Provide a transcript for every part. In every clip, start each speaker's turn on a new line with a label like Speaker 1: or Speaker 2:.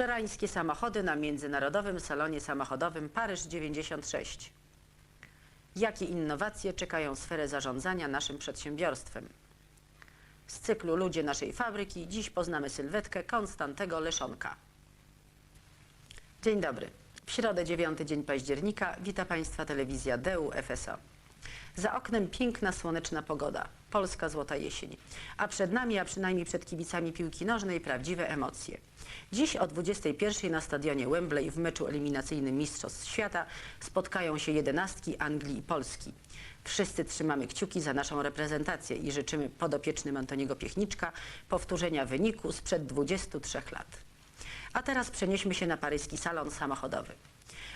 Speaker 1: Żerańskie samochody na Międzynarodowym Salonie Samochodowym Paryż 96. Jakie innowacje czekają sferę zarządzania naszym przedsiębiorstwem? Z cyklu Ludzie naszej fabryki dziś poznamy sylwetkę Konstantego Leszonka. Dzień dobry. W środę 9 dzień października wita Państwa telewizja DEU FSO. Za oknem piękna, słoneczna pogoda. Polska złota jesień. A przed nami, a przynajmniej przed kibicami piłki nożnej, prawdziwe emocje. Dziś o 21 na stadionie Wembley w meczu eliminacyjnym Mistrzostw Świata spotkają się jedenastki Anglii i Polski. Wszyscy trzymamy kciuki za naszą reprezentację i życzymy podopiecznym Antoniego Piechniczka powtórzenia wyniku sprzed 23 lat. A teraz przenieśmy się na paryski salon samochodowy.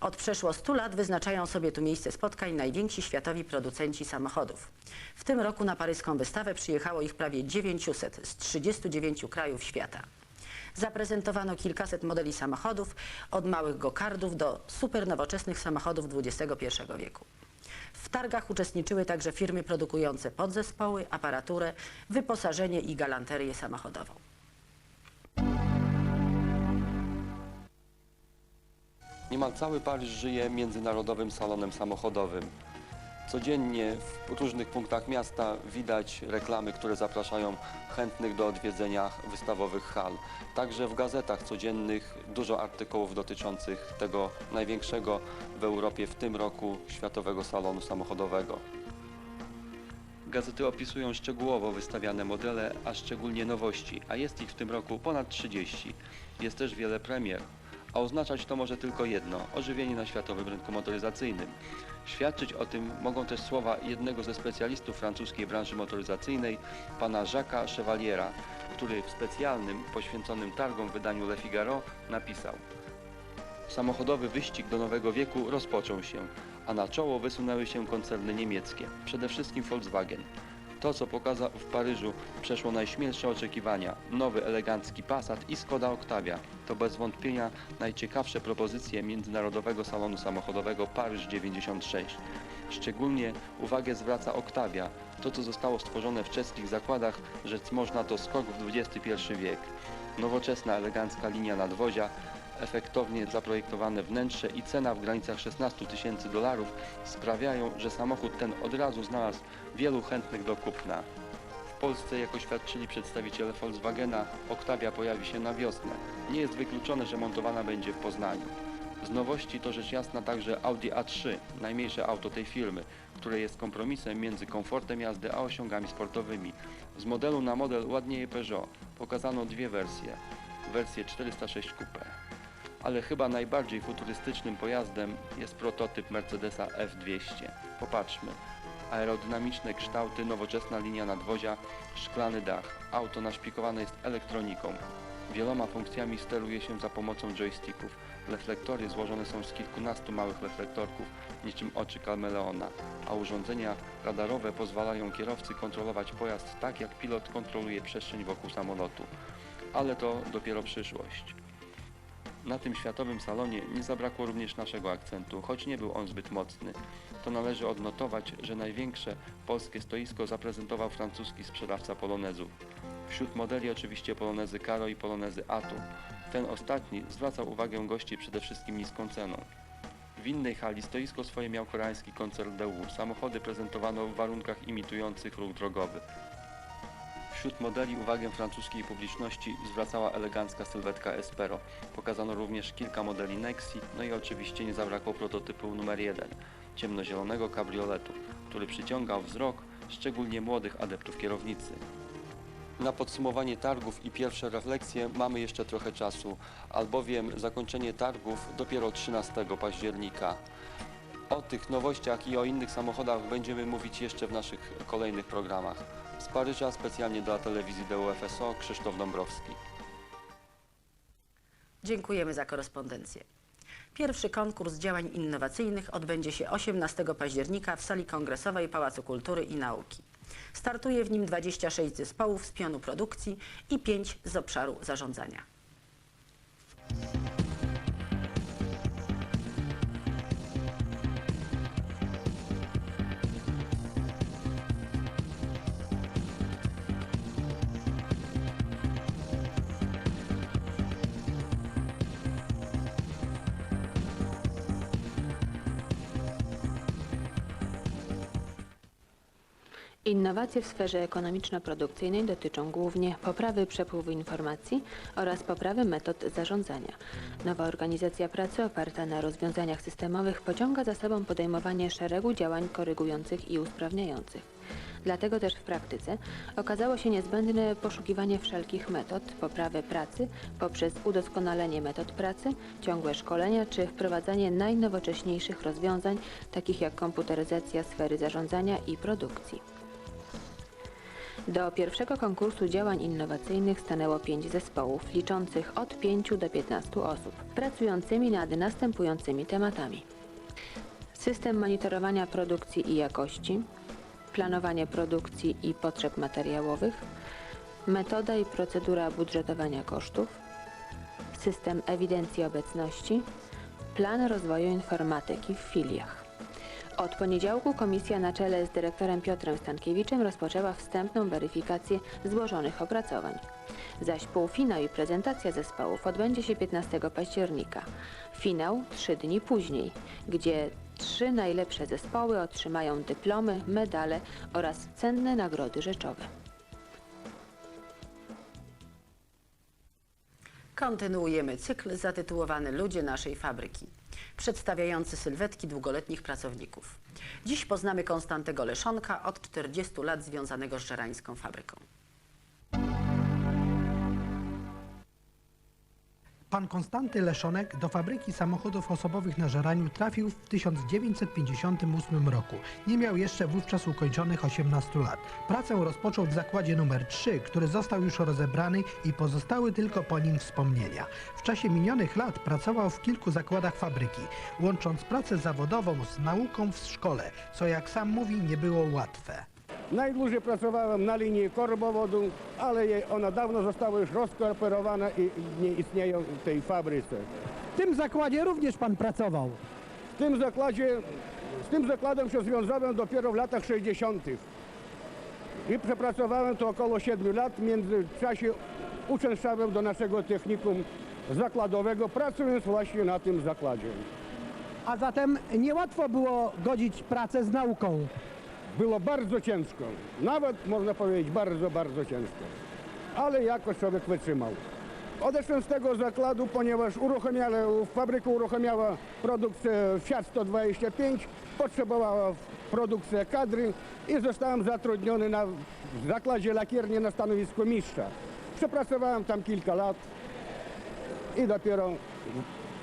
Speaker 1: Od przeszło 100 lat wyznaczają sobie tu miejsce spotkań najwięksi światowi producenci samochodów. W tym roku na paryską wystawę przyjechało ich prawie 900 z 39 krajów świata. Zaprezentowano kilkaset modeli samochodów, od małych gokardów do supernowoczesnych samochodów XXI wieku. W targach uczestniczyły także firmy produkujące podzespoły, aparaturę, wyposażenie i galanterię samochodową.
Speaker 2: Niemal cały Paryż żyje międzynarodowym salonem samochodowym. Codziennie w różnych punktach miasta widać reklamy, które zapraszają chętnych do odwiedzenia wystawowych hal. Także w gazetach codziennych dużo artykułów dotyczących tego największego w Europie w tym roku Światowego Salonu Samochodowego. Gazety opisują szczegółowo wystawiane modele, a szczególnie nowości, a jest ich w tym roku ponad 30. Jest też wiele premier, a oznaczać to może tylko jedno ożywienie na światowym rynku motoryzacyjnym. Świadczyć o tym mogą też słowa jednego ze specjalistów francuskiej branży motoryzacyjnej, pana Jacques'a Chevaliera, który w specjalnym, poświęconym targom wydaniu Le Figaro napisał Samochodowy wyścig do nowego wieku rozpoczął się, a na czoło wysunęły się koncerny niemieckie, przede wszystkim Volkswagen. To, co pokazał w Paryżu, przeszło najśmielsze oczekiwania. Nowy, elegancki Passat i Skoda Octavia to bez wątpienia najciekawsze propozycje Międzynarodowego Salonu Samochodowego Paryż 96. Szczególnie uwagę zwraca Octavia, to co zostało stworzone w czeskich zakładach, rzec można to skok w XXI wiek. Nowoczesna, elegancka linia nadwozia, efektownie zaprojektowane wnętrze i cena w granicach 16 tysięcy dolarów sprawiają, że samochód ten od razu znalazł wielu chętnych do kupna. W Polsce, jak oświadczyli przedstawiciele Volkswagena, Octavia pojawi się na wiosnę. Nie jest wykluczone, że montowana będzie w Poznaniu. Z nowości to rzecz jasna także Audi A3, najmniejsze auto tej firmy, które jest kompromisem między komfortem jazdy a osiągami sportowymi. Z modelu na model ładnieje Peugeot. Pokazano dwie wersje. Wersję 406 Coupe ale chyba najbardziej futurystycznym pojazdem jest prototyp Mercedesa F200. Popatrzmy. Aerodynamiczne kształty, nowoczesna linia nadwozia, szklany dach. Auto naszpikowane jest elektroniką. Wieloma funkcjami steruje się za pomocą joysticków. Reflektory złożone są z kilkunastu małych reflektorków, niczym oczy kameleona, a urządzenia radarowe pozwalają kierowcy kontrolować pojazd tak, jak pilot kontroluje przestrzeń wokół samolotu. Ale to dopiero przyszłość. Na tym światowym salonie nie zabrakło również naszego akcentu, choć nie był on zbyt mocny. To należy odnotować, że największe polskie stoisko zaprezentował francuski sprzedawca polonezów. Wśród modeli oczywiście polonezy Caro i polonezy Atu. Ten ostatni zwracał uwagę gości przede wszystkim niską ceną. W innej hali stoisko swoje miał koreański koncern Daewoo. Samochody prezentowano w warunkach imitujących ruch drogowy. Wśród modeli uwagę francuskiej publiczności zwracała elegancka sylwetka Espero. Pokazano również kilka modeli Nexi, no i oczywiście nie zabrakło prototypu numer 1, ciemnozielonego kabrioletu, który przyciągał wzrok szczególnie młodych adeptów kierownicy. Na podsumowanie targów i pierwsze refleksje mamy jeszcze trochę czasu, albowiem zakończenie targów dopiero 13 października. O tych nowościach i o innych samochodach będziemy mówić jeszcze w naszych kolejnych programach. Z Paryża specjalnie dla telewizji DUFSO Krzysztof Dąbrowski.
Speaker 1: Dziękujemy za korespondencję. Pierwszy konkurs działań innowacyjnych odbędzie się 18 października w sali kongresowej Pałacu Kultury i Nauki. Startuje w nim 26 zespołów z pionu produkcji i 5 z obszaru zarządzania.
Speaker 3: Innowacje w sferze ekonomiczno-produkcyjnej dotyczą głównie poprawy przepływu informacji oraz poprawy metod zarządzania. Nowa organizacja pracy oparta na rozwiązaniach systemowych pociąga za sobą podejmowanie szeregu działań korygujących i usprawniających. Dlatego też w praktyce okazało się niezbędne poszukiwanie wszelkich metod poprawy pracy poprzez udoskonalenie metod pracy, ciągłe szkolenia czy wprowadzanie najnowocześniejszych rozwiązań, takich jak komputeryzacja sfery zarządzania i produkcji. Do pierwszego konkursu działań innowacyjnych stanęło pięć zespołów, liczących od 5 do 15 osób, pracującymi nad następującymi tematami. System monitorowania produkcji i jakości, planowanie produkcji i potrzeb materiałowych, metoda i procedura budżetowania kosztów, system ewidencji obecności, plan rozwoju informatyki w filiach. Od poniedziałku komisja na czele z dyrektorem Piotrem Stankiewiczem rozpoczęła wstępną weryfikację złożonych opracowań. Zaś półfinał i prezentacja zespołów odbędzie się 15 października. Finał trzy dni później, gdzie trzy najlepsze zespoły otrzymają dyplomy, medale oraz cenne nagrody rzeczowe.
Speaker 1: Kontynuujemy cykl zatytułowany Ludzie naszej fabryki, przedstawiający sylwetki długoletnich pracowników. Dziś poznamy Konstantego Leszonka, od 40 lat związanego z żerańską fabryką.
Speaker 4: Pan Konstanty Leszonek do fabryki samochodów osobowych na Żeraniu trafił w 1958 roku. Nie miał jeszcze wówczas ukończonych 18 lat. Pracę rozpoczął w zakładzie numer 3, który został już rozebrany i pozostały tylko po nim wspomnienia. W czasie minionych lat pracował w kilku zakładach fabryki, łącząc pracę zawodową z nauką w szkole, co jak sam mówi nie było łatwe.
Speaker 5: Najdłużej pracowałem na linii korbowodu, ale ona dawno została już rozkooperowana i nie istnieją w tej fabryce.
Speaker 6: W tym zakładzie również pan pracował.
Speaker 5: W tym zakładzie, z tym zakładem się związałem dopiero w latach 60. I przepracowałem to około 7 lat. W międzyczasie uczęszczałem do naszego technikum zakładowego, pracując właśnie na tym zakładzie.
Speaker 6: A zatem niełatwo było godzić pracę z nauką.
Speaker 5: Było bardzo ciężko, nawet można powiedzieć bardzo, bardzo ciężko, ale jakoś człowiek wytrzymał. Odeszłem z tego zakładu, ponieważ uruchomiała, fabryka uruchomiała produkcję Fiat 125, potrzebowała produkcję kadry i zostałem zatrudniony na, zakładzie lakierni na stanowisku mistrza. Przepracowałem tam kilka lat i dopiero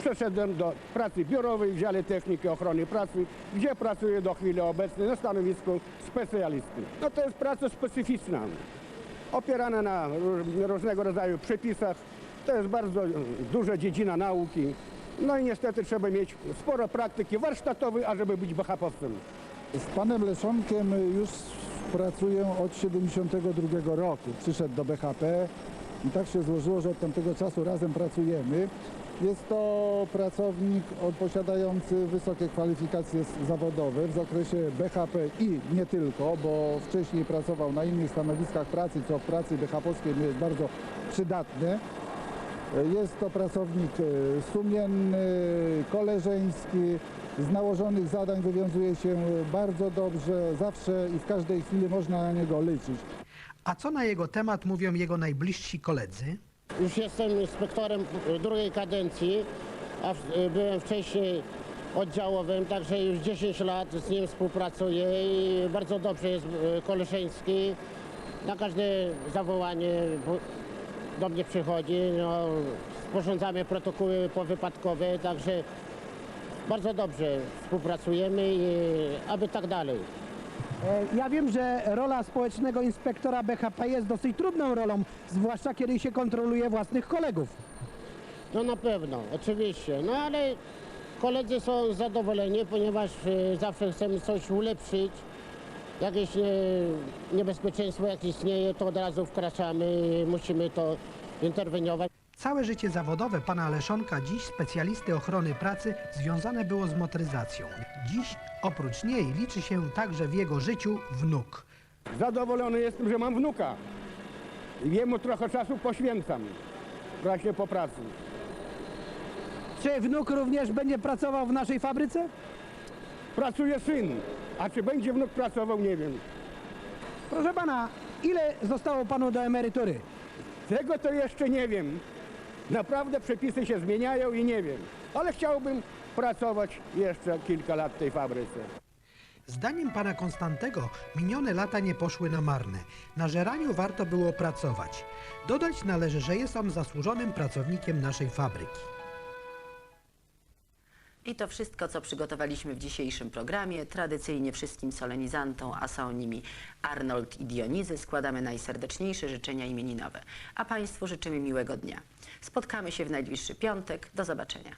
Speaker 5: przeszedłem do pracy biurowej w dziale techniki ochrony pracy, gdzie pracuję do chwili obecnej na stanowisku specjalisty. No to jest praca specyficzna, opierana na róż- różnego rodzaju przepisach. To jest bardzo duża dziedzina nauki. No i niestety trzeba mieć sporo praktyki warsztatowej, ażeby być BHP-owcem.
Speaker 7: Z panem Leszonkiem już pracuję od 72 roku. Przyszedł do BHP i tak się złożyło, że od tamtego czasu razem pracujemy. Jest to pracownik posiadający wysokie kwalifikacje zawodowe w zakresie BHP i nie tylko, bo wcześniej pracował na innych stanowiskach pracy, co w pracy BHP-owskiej jest bardzo przydatne. Jest to pracownik e, sumienny, koleżeński, z nałożonych zadań wywiązuje się bardzo dobrze, zawsze i w każdej chwili można na niego liczyć.
Speaker 4: A co na jego temat mówią jego najbliżsi koledzy?
Speaker 8: Już jestem inspektorem drugiej kadencji, a byłem wcześniej oddziałowym, także już 10 lat z nim współpracuję i bardzo dobrze jest e, koleżeński. Na każde zawołanie do mnie przychodzi, no, sporządzamy protokoły powypadkowe, także bardzo dobrze współpracujemy i aby tak dalej.
Speaker 6: E, Ja wiem, że rola społecznego inspektora BHP jest dosyć trudną rolą, zwłaszcza kiedy się kontroluje własnych kolegów.
Speaker 8: No na pewno, oczywiście. No ale koledzy są zadowoleni, ponieważ e, zawsze chcemy coś ulepszyć. Jakieś e, niebezpieczeństwo jak istnieje, to od razu wkraczamy, musimy to interweniować.
Speaker 4: Całe życie zawodowe pana Leszonka, dziś specjalisty ochrony pracy, związane było z motoryzacją. Dziś oprócz niej liczy się także w jego życiu wnuk.
Speaker 5: Zadowolony jestem, że mam wnuka. I Jemu trochę czasu poświęcam właśnie po pracy.
Speaker 6: Czy wnuk również będzie pracował w naszej fabryce?
Speaker 5: Pracuje syn, a czy będzie wnuk pracował, nie wiem.
Speaker 6: Proszę pana, ile zostało panu do emerytury?
Speaker 5: Tego to jeszcze nie wiem. Naprawdę przepisy się zmieniają i nie wiem. Ale chciałbym pracować jeszcze kilka lat w tej fabryce.
Speaker 4: Zdaniem pana Konstantego minione lata nie poszły na marne. Na żeraniu warto było pracować. Dodać należy, że jest on zasłużonym pracownikiem naszej fabryki.
Speaker 1: I to wszystko, co przygotowaliśmy w dzisiejszym programie. Tradycyjnie wszystkim solenizantom, a są nimi Arnold i Dionizy, składamy najserdeczniejsze życzenia imieninowe. A Państwu życzymy miłego dnia. Spotkamy się w najbliższy piątek. Do zobaczenia.